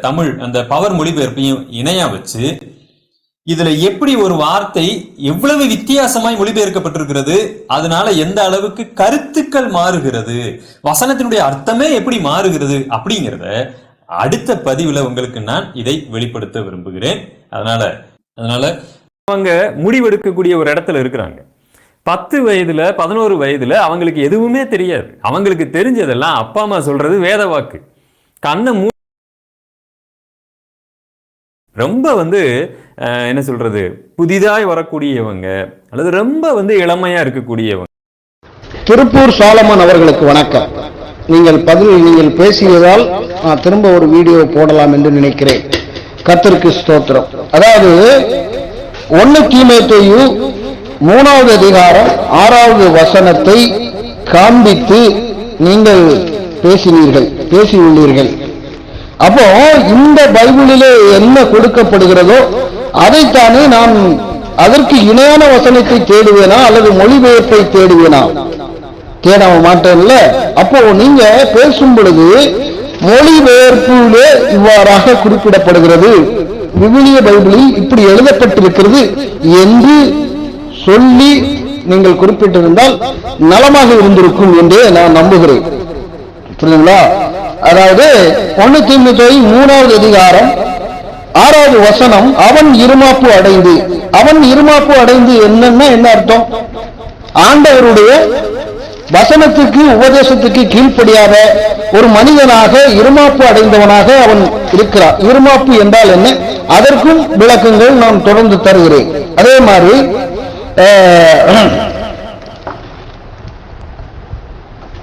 தமிழ் அந்த பவர் மொழிபெயர்ப்பையும் இணையா வச்சு இதுல எப்படி ஒரு வார்த்தை எவ்வளவு வித்தியாசமாய் மொழிபெயர்க்கப்பட்டிருக்கிறது அதனால எந்த அளவுக்கு கருத்துக்கள் மாறுகிறது வசனத்தினுடைய அர்த்தமே எப்படி மாறுகிறது அப்படிங்கிறத அடுத்த பதிவுல உங்களுக்கு நான் இதை வெளிப்படுத்த விரும்புகிறேன். அதனால அதனால அவங்க முடிவெடுக்கக்கூடிய ஒரு இடத்துல இருக்கிறாங்க. பத்து வயதுல பதினோரு வயதுல அவங்களுக்கு எதுவுமே தெரியாது. அவங்களுக்கு தெரிஞ்சதெல்லாம் அப்பா அம்மா சொல்றது வேத வாக்கு. கண்ணை மூ ரொம்ப வந்து என்ன சொல்றது புதிதாய் வரக்கூடியவங்க அல்லது ரொம்ப வந்து இளமையா இருக்கக்கூடியவங்க. திருப்பூர் சாலமன் அவர்களுக்கு வணக்கம். நீங்கள் பதில் நீங்கள் பேசியதால் நான் திரும்ப ஒரு வீடியோ போடலாம் என்று நினைக்கிறேன். கத்திற்கு ஸ்தோத்திரம். அதாவது ஒன்னு தீமைத்தையு மூணாவது அதிகாரம் ஆறாவது வசனத்தை காண்பித்து நீங்கள் பேசினீர்கள் பேசியுள்ளீர்கள். அப்போ இந்த பைபிளிலே என்ன கொடுக்கப்படுகிறதோ அதைத்தானே நான் அதற்கு இணையான வசனத்தை தேடுவேனா அல்லது மொழிபெயர்ப்பை தேடுவேனா? தேடாம மாட்டேன்ல. அப்போ நீங்க பேசும் பொழுது மொழிபெயர்ப்பிலே இவ்வாறாக குறிப்பிடப்படுகிறது. விவிலிய பைபிளில் இப்படி எழுதப்பட்டிருக்கிறது என்று சொல்லி நீங்கள் குறிப்பிட்டிருந்தால் நலமாக இருந்திருக்கும் என்றே நான் நம்புகிறேன். புரியுதுங்களா? அதாவது ஒன்னு தீமுத்தோய் மூணாவது அதிகாரம் ஆறாவது வசனம் அவன் இருமாப்பு அடைந்து. அவன் இருமாப்பு அடைந்து என்னன்னா என்ன அர்த்தம்? ஆண்டவருடைய வசனத்துக்கு உபதேசத்துக்கு கீழ்ப்படியாத ஒரு மனிதனாக இருமாப்பு அடைந்தவனாக அவன் இருக்கிறான். இருமாப்பு என்றால் என்ன? அதற்கும் விளக்கங்கள் நான் தொடர்ந்து தருகிறேன். அதே மாதிரி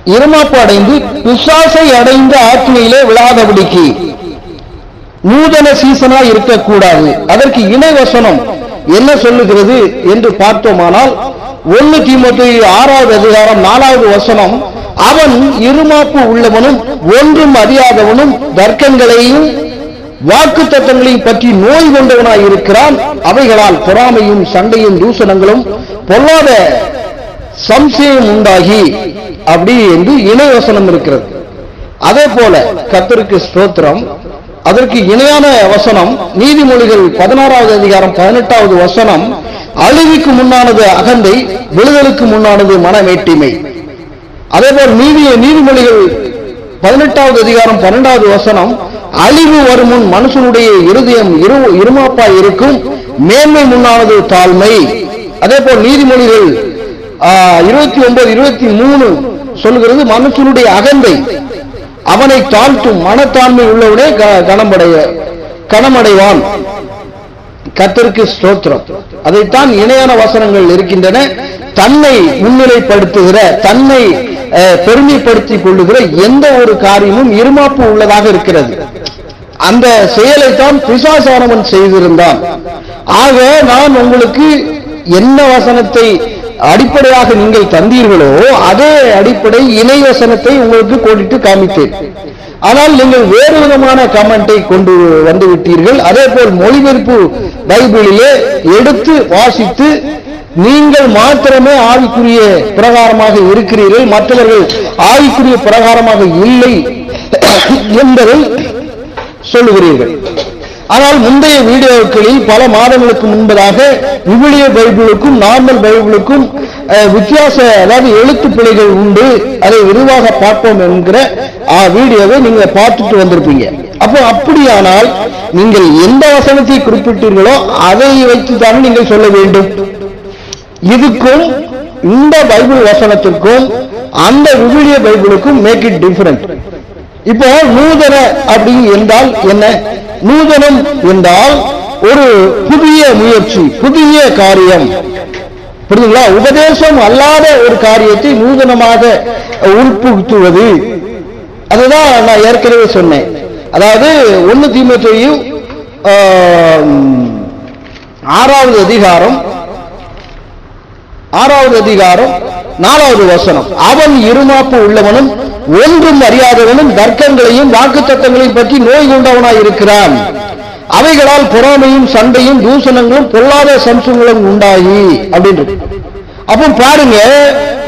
இருமாப்பு அடைந்து பிசாசை அடைந்த ஆத்மையிலே விழாதபடிக்கு நூதன சீசனா இருக்கக்கூடாது. அதற்கு இணைவசனம் என்ன சொல்லுகிறது என்று பார்த்தோமானால் ஒன்னு திமுக ஆறாவது அதிகாரம் நாலாவது வசனம் அவன் இருமாப்பு உள்ளவனும் ஒன்றும் அறியாதவனும் தர்க்கங்களையும் வாக்கு தத்தங்களையும் பற்றி நோய் கொண்டவனாய் இருக்கிறான். அவைகளால் பொறாமையும் சண்டையும் தூசணங்களும் பொல்லாத சம்சயம் உண்டாகி அப்படி என்று இணைவசனம் இருக்கிறது. அதே போல கத்தருக்கு ஸ்தோத்திரம். அதற்கு இணையான வசனம் நீதிமொழிகள் பதினாறாவது அதிகாரம் பதினெட்டாவது வசனம் அழிவுக்கு முன்னானது அகந்தை விழுதலுக்கு முன்னானது மனமேட்டிமை. அதே போல் நீதி நீதிமொழிகள் பதினெட்டாவது அதிகாரம் பன்னெண்டாவது வசனம் அழிவு வரும் முன் மனுஷனுடைய இருதயம் இரு இருமாப்பா இருக்கும் மேன்மை முன்னானது தாழ்மை. அதே போல் நீதிமொழிகள் இருபத்தி ஒன்பது இருபத்தி மூணு சொல்லுகிறது மனசனுடைய அகந்தை அவனை தாழ்த்தும் மனத்தாண்மை உள்ளவனே க- கனமடைய கனமடைவான். கர்த்தருக்கு ஸ்தோத்திரம். அதைத்தான் இணையான வசனங்கள் இருக்கின்றன. தன்னை முன்னிலைப்படுத்துகிற தன்னை அஹ், பெருமைப்படுத்திக் கொள்ளுகிற எந்த ஒரு காரியமும் இருமாப்பு உள்ளதாக இருக்கிறது. அந்த செயலைத்தான் பிசாசானவன் செய்திருந்தான். ஆக நான் உங்களுக்கு என்ன வசனத்தை அடிப்படையாக நீங்கள் தந்தீர்களோ அதே அடிப்படை இணைவசனத்தை உங்களுக்கு கோடிட்டு காமித்தேன். ஆனால் நீங்கள் வேறு விதமான கமெண்டை கொண்டு வந்து விட்டீர்கள். அதே போல் மொழிபெயர்ப்பு பைபிளிலே எடுத்து வாசித்து நீங்கள் மாத்திரமே ஆவிக்குரிய பிரகாரமாக இருக்கிறீர்கள். மற்றவர்கள் ஆவிக்குரிய பிரகாரமாக இல்லை என்பதை சொல்லுகிறீர்கள். ஆனால் முந்தைய வீடியோக்களில் பல மாதங்களுக்கு முன்பதாக விவிலிய பைபிளுக்கும் நார்மல் பைபிளுக்கும் வித்தியாச அதாவது எழுத்து பிழைகள் உண்டு. அதை விரிவாக பார்ப்போம் என்கிற ஆ, வீடியோவை நீங்க பார்த்துட்டு வந்திருப்பீங்க. அப்போ அப்படியானால் நீங்கள் எந்த வசனத்தை குறிப்பிட்டீர்களோ அதை வைத்துத்தானே நீங்கள் சொல்ல வேண்டும். இதுக்கும் இந்த பைபிள் வசனத்திற்கும் அந்த விவிலிய பைபிளுக்கும் மேக் இட் டிஃபரண்ட் இப்போ நூதன அப்படி என்றால் என்ன? நூதனம் என்றால் ஒரு புதிய முயற்சி புதிய காரியம். புரியுதுங்களா? உபதேசம் அல்லாத ஒரு காரியத்தை நூதனமாக உட்புகுத்துவது அதுதான் நான் ஏற்கனவே சொன்னேன். அதாவது ஒன்னு தீமத்தையும் ஆறாவது அதிகாரம் ஆறாவது அதிகாரம் நாலாவது வசனம். அவன் இருமாப்பு உள்ளவனும் ஒன்றும் அறியாதவனும் தர்க்கங்களையும் வாக்குத்தத்தங்களையும் பற்றி நோய் கொண்டவனாய் இருக்கிறான். அவைகளால் பொறாமையும் சண்டையும் தூசணங்களும் பொல்லாத சம்சங்களும் உண்டாகி அப்படின்றது. அப்போ பாருங்க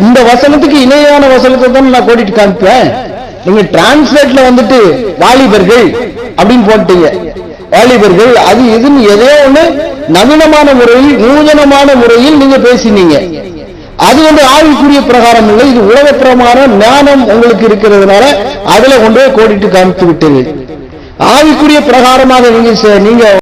இந்த வசனத்துக்கு இணையான வசனத்தை தான் நான் கூட்டிட்டு காமிப்பேன். நீங்க டிரான்ஸ்லேட்ல வந்துட்டு வாலிபர்கள் அப்படின்னு போட்டீங்க. வாலிபர்கள் அது இதுன்னு எதையோ ஒண்ணு நவீனமான முறையில் நூதனமான முறையில் நீங்க பேசினீங்க. அது வந்து ஆய்வுக்குரிய பிரகாரம் இல்லை. இது உலகப்பிரமான ஞானம் உங்களுக்கு இருக்கிறதுனால அதுல கொண்டு போய் கோடிட்டு காமித்து விட்டது ஆவிக்குரிய பிரகாரமாக நீங்க நீங்க